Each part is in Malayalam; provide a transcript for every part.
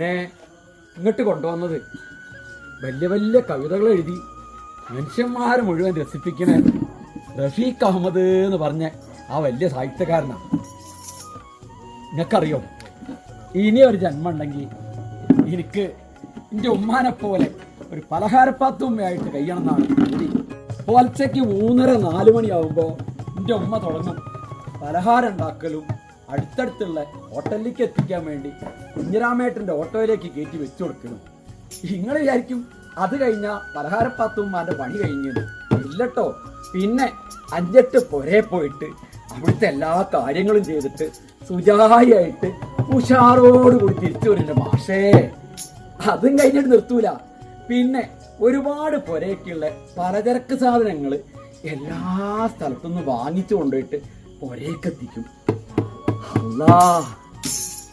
എന്നെ ഇങ്ങോട്ട് കൊണ്ടുവന്നത്. വലിയ വലിയ കവിതകൾ എഴുതി മനുഷ്യന്മാരെ മുഴുവൻ രസിപ്പിക്കണ. റഫീഖ് അഹമ്മദ് എന്ന് പറഞ്ഞ ആ വലിയ സാഹിത്യകാരനാണ് നിനക്കറിയോ? ഇനി ഒരു ജന്മം ഉണ്ടെങ്കിൽ എനിക്ക് എന്റെ ഉമ്മാനെ പോലെ ഒരു പലഹാരപ്പാത്തുമ്മയായിട്ട് കഴിയണമെന്നാണ് പൂതി പുലച്ചയ്ക്ക് മൂന്നര നാല് മണിയാവുമ്പോൾ എന്റെ ഉമ്മ തുടങ്ങും. പലഹാരം ഉണ്ടാക്കലും അടുത്തടുത്തുള്ള ഹോട്ടലിലേക്ക് എത്തിക്കാൻ വേണ്ടി കുഞ്ഞിരാമേട്ടന്റെ ഓട്ടോയിലേക്ക് കയറ്റി വെച്ചു കൊടുക്കുന്നു നിങ്ങൾ വിചാരിക്കും അത് കഴിഞ്ഞ പലഹാരപ്പാത്തുമ്മാന്റെ പണി കഴിഞ്ഞു. ഇല്ലട്ടോ. പിന്നെ അഞ്ചെട്ട് പുരയെ പോയിട്ട് അവിടുത്തെ എല്ലാ കാര്യങ്ങളും ചെയ്തിട്ട് സുജായിയായിട്ട് ഉഷാറോടുകൂടി തിരിച്ചു വരുന്നുണ്ട് മാഷേ. അതും കഴിഞ്ഞിട്ട് നിർത്തൂല. പിന്നെ ഒരുപാട് പുരയൊക്കെയുള്ള പലചരക്ക് സാധനങ്ങൾ എല്ലാ സ്ഥലത്തുനിന്ന് വാങ്ങിച്ചു കൊണ്ടുപോയിട്ട് പുരയൊക്കെ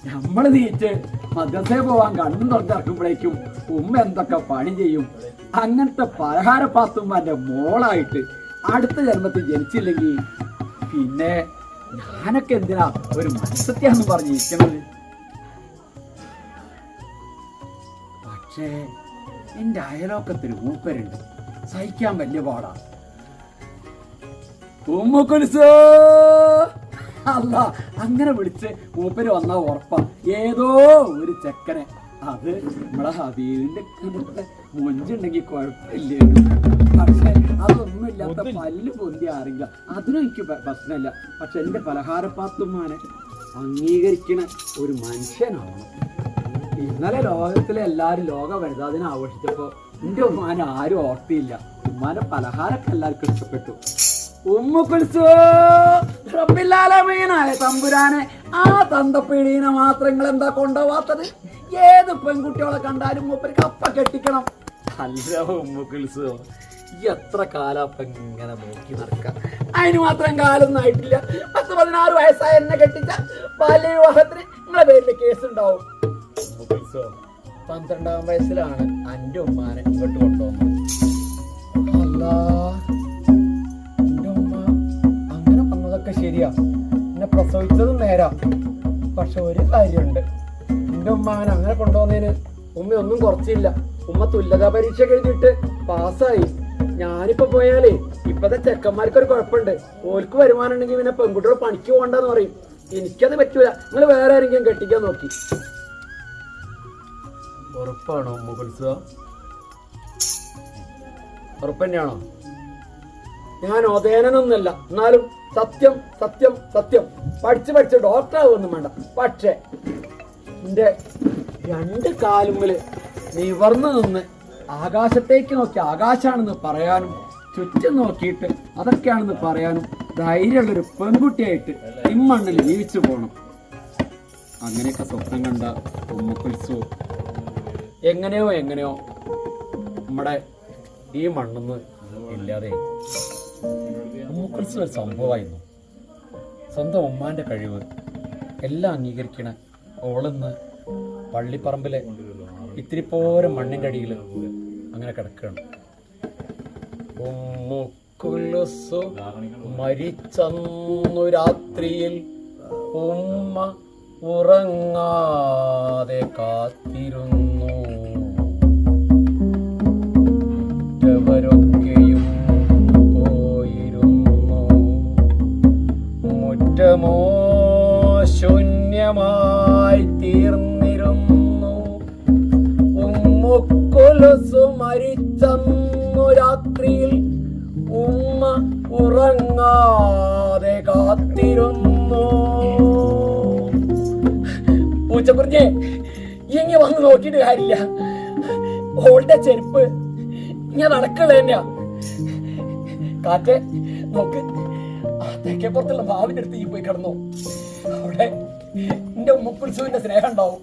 നമ്മൾ നീറ്റ് മദ്രസയിൽ പോവാൻ കണ്ണും തുറന്നിറക്കുമ്പോഴേക്കും ഉമ്മ എന്തൊക്കെ പണി ചെയ്യും? അങ്ങനത്തെ പലഹാരപ്പാത്തുമ്മാന്റെ മോളായിട്ട് അടുത്ത ജന്മത്തിൽ ജനിച്ചില്ലെങ്കിൽ പിന്നെ ഞാനൊക്കെ എന്തിനാ ഒരു മനസ്സത്യാന്ന് പറഞ്ഞിരിക്കുന്നത് പക്ഷേ എന്റെ അയലോക്കത്തിന് മൂപ്പരുണ്ട്. സഹിക്കാൻ വലിയ പാടാ. ഉമ്മുക്കുൽസോ! അല്ല അങ്ങനെ വിളിച്ച് മൂപ്പര് വന്നാ ഉറപ്പാ. ഏതോ ഒരു ചെക്കനെ. അത് നമ്മളെ ഹബീബിന്റെ മൊഞ്ചുണ്ടെങ്കിൽ കുഴപ്പമില്ല പക്ഷെ അതൊന്നുമില്ലാത്ത പല്ല് പൊന്തി ആറില്ല. അതിനും എനിക്ക് പ്രശ്നമില്ല. പക്ഷെ എന്റെ പലഹാരപ്പാത്തുമാനെ അംഗീകരിക്കണ ഒരു മനുഷ്യനാണ്. ഇന്നലെ ലോകത്തിലെ എല്ലാവരും ലോക വനിതാദിനെ ആഘോഷിച്ചപ്പോ എന്റെ ഉമ്മാനെ ആരും ഓർത്തിയില്ല. ഉമ്മാന്റെ പലഹാരമൊക്കെ എല്ലാവർക്കും ഇഷ്ടപ്പെട്ടു. ഉമ്മ കുൽസോ റബ്ബില്ലാലമീനായ തമ്പുരാനെ ആ തന്തപ്പീടീനെ മാത്രം നിങ്ങൾ എന്താ കൊണ്ടുപോവാത്തത്? ഏത് പെൺകുട്ടികളെ കണ്ടാലും മൂപ്പർക്ക് അപ്പ കെട്ടിക്കണം. അല്ല ഉമ്മ കുൽസോ എത്ര കാലപ്പ ഇങ്ങനെ നോക്കി നടക്കാം? അതിന് മാത്രം കാലൊന്നും ആയിട്ടില്ല. പത്ത് പതിനാറ് വയസ്സായ എന്നെ കെട്ടിച്ച ബാല്യ വിവാഹത്തിന് നിങ്ങളെ പേരിൽ കേസ് ഉണ്ടാവും പന്ത്രണ്ടാം വയസ്സിലാണ് അന്റെ ഉമ്മാനെ ഇങ്ങോട്ട് കൊണ്ടുപോകുന്നത്. അല്ലാ. വന്നതൊക്കെ ശരിയാ. എന്നെ പ്രസവിച്ചതും നേരാ. പക്ഷെ ഒരു കാര്യമുണ്ട്. എന്റെ ഉമ്മ അങ്ങനെ അങ്ങനെ കൊണ്ടുപോകുന്നതിന് ഉമ്മ ഒന്നും കുറച്ചില്ല. ഉമ്മ തുല്യതാ പരീക്ഷ എഴുതിയിട്ട് പാസ്സായി. ഞാനിപ്പോ പോയാലേ ഇപ്പത്തെ ചെക്കന്മാർക്ക് ഒരു കുഴപ്പമുണ്ട്. ഓൽക്ക് വരുമാനം ഉണ്ടെങ്കിൽ പിന്നെ പെൺകുട്ടികൾ പണിക്ക് പോകണ്ടെന്ന് പറയും. എനിക്കത് പറ്റൂല. നിങ്ങൾ വേറെ ആരെങ്കിലും കെട്ടിക്കാൻ നോക്കി. ഉറപ്പാണോ മുകുൽസ ഉറപ്പ് തന്നെയാണോ? ഞാൻ ഒതേനൊന്നല്ല എന്നാലും സത്യം സത്യം സത്യം. പഠിച്ച് പഠിച്ച് ഡോക്ടർ ആവുമൊന്നും വേണ്ട. പക്ഷേ എന്റെ രണ്ട് കാലുമ്പിൽ നിവർന്നു നിന്ന് ആകാശത്തേക്ക് നോക്കി ആകാശാണെന്ന് പറയാനും ചുറ്റും നോക്കിയിട്ട് അതൊക്കെയാണെന്ന് പറയാനും ധൈര്യമുള്ളൊരു പെൺകുട്ടിയായിട്ട് ഇമ്മണ്ണിൽ ജീവിച്ചു പോകണം അങ്ങനെയൊക്കെ സ്വപ്നം കണ്ട ഉമ്മക്കുൽസു എങ്ങനെയോ എങ്ങനെയോ നമ്മുടെ ഈ മണ്ണെന്ന് ഇല്ലാതെ ഉമ്മക്കുൽസു ഒരു സംഭവമായിരുന്നു. സ്വന്തം ഉമ്മാന്റെ കഴിവ്. എല്ലാം അംഗീകരിക്കണ ഓളെന്ന് പള്ളിപ്പറമ്പിലെ ഇത്തിരി പോരം മണ്ണിന്റെ അടിയിൽ അങ്ങനെ കിടക്കുകയാണ്. മരിച്ചു രാത്രിയിൽ ഉമ്മ ഉറങ്ങാതെ കാത്തിരുന്നു. ശൂന്യമായി തീർന്നിരുന്നു. ഉമ്മുക്കൊലസു മരിച്ചന്നു രാത്രിയിൽ. ഉമ്മ ഉറങ്ങാതെ കാത്തിരുന്നു. പൂച്ചക്കുറിഞ്ഞെ ഇങ്ങി വന്ന് നോക്കിയിട്ട് കാര്യമില്ല. ഓളുടെ ചെരുപ്പ് ഞാൻ നടക്കുന്നത് തന്നെയാ. കാറ്റ് നോക്ക്. ആ തെക്കേപ്പുറത്തുള്ള ഭാവിന്റെ അടുത്ത് ഈ പോയി കിടന്നു. അവിടെ എന്റെ ഉമ്മക്കുൽസുവിന്റെ സ്നേഹം ഉണ്ടാവും.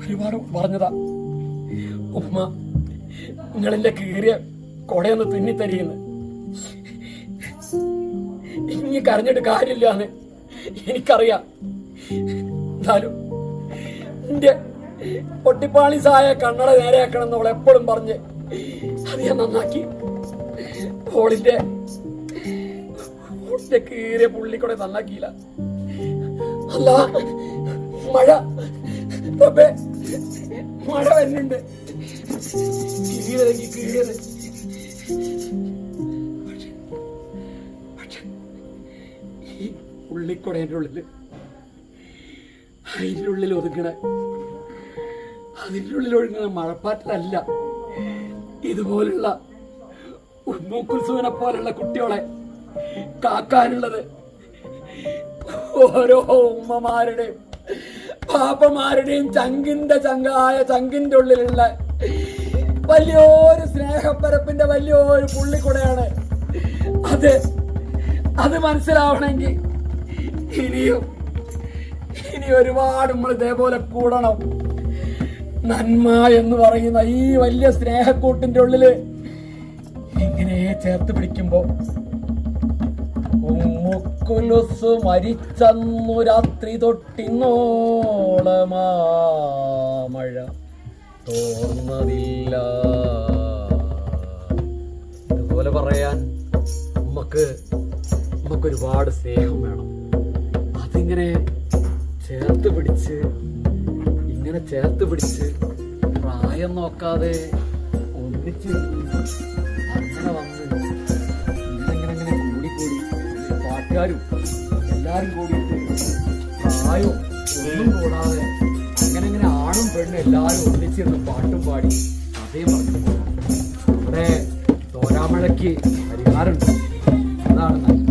ഒരുപാട് പറഞ്ഞതാ ഉമ്മ നിങ്ങളെന്റെ കീറിയ കൊടയൊന്ന് തുന്നിത്തരിയെന്ന്. ഇനി കരഞ്ഞിട്ട് കാര്യമില്ല എന്ന് എനിക്കറിയാം. എന്നാലും എന്റെ പൊട്ടിപ്പാളിസായ കണ്ണട നേരെയാക്കണം എന്ന് അവൾ എപ്പോഴും പറഞ്ഞ് അത് ഞാൻ നന്നാക്കി. ഓളിന്റെ ഓളിന്റെ കീറിയ പുള്ളിക്കൂടെ നന്നാക്കിയില്ല. അല്ല മഴ. റബ്ബേ, മഴ വരുന്നുണ്ട്. കീഴടങ്ങി കീഴട ഈ ഉള്ളിക്കൊടേന്റെ ഉള്ളിൽ അതിന്റെ ഉള്ളിൽ ഒതുങ്ങണ അതിന്റെ ഉള്ളിൽ ഒഴുകുന്ന മഴപ്പാറ്റിലല്ല. ഇതുപോലുള്ള മൂക്കുത്സവനെ പോലുള്ള കുട്ടികളെ കാക്കാനുള്ളത്. ഓരോ ഉമ്മമാരുടെയും പാപ്പമാരുടെയും ചങ്കിന്റെ ചങ്കായ ചങ്കിന്റെ ഉള്ളിലുള്ള വലിയൊരു സ്നേഹപ്പരപ്പിന്റെ വലിയൊരു പുള്ളിക്കുടയാണ്. അത് അത് മനസ്സിലാവണമെങ്കിൽ ഇനിയും ഇനി ഒരുപാട് നമ്മൾ ഇതേപോലെ കൂടണം. നന്മ എന്ന് പറയുന്ന ഈ വലിയ സ്നേഹക്കൂട്ടിന്റെ ഉള്ളിൽ ഇങ്ങനെ ചേർത്ത് പിടിക്കുമ്പോ ഉമ്മുക്കുലുസ് മരിച്ചന്നു രാത്രി തൊട്ടിന്നോളമാഴ തോന്നതില്ല ഇതുപോലെ പറയാൻ നമുക്ക് നമുക്ക് ഒരുപാട് സ്നേഹം വേണം. അതിങ്ങനെ ചേർത്ത് പിടിച്ച് ഇങ്ങനെ ചേർത്ത് പിടിച്ച് പ്രായം നോക്കാതെ ഒന്നിച്ച് അങ്ങനെ വന്ന് പാട്ടുകാരും എല്ലാരും കൂടിയിട്ട് പ്രായവും ഒന്നും കൂടാതെ അങ്ങനെ അങ്ങനെ ആണും പെണ്ണും എല്ലാരും ഒന്നിച്ചിരുന്ന് പാട്ടും പാടി അതേ പറഞ്ഞു. ഇവിടെ തോരാമഴയ്ക്ക് പരിഹാരമുണ്ട്. അതാണ് നന്മ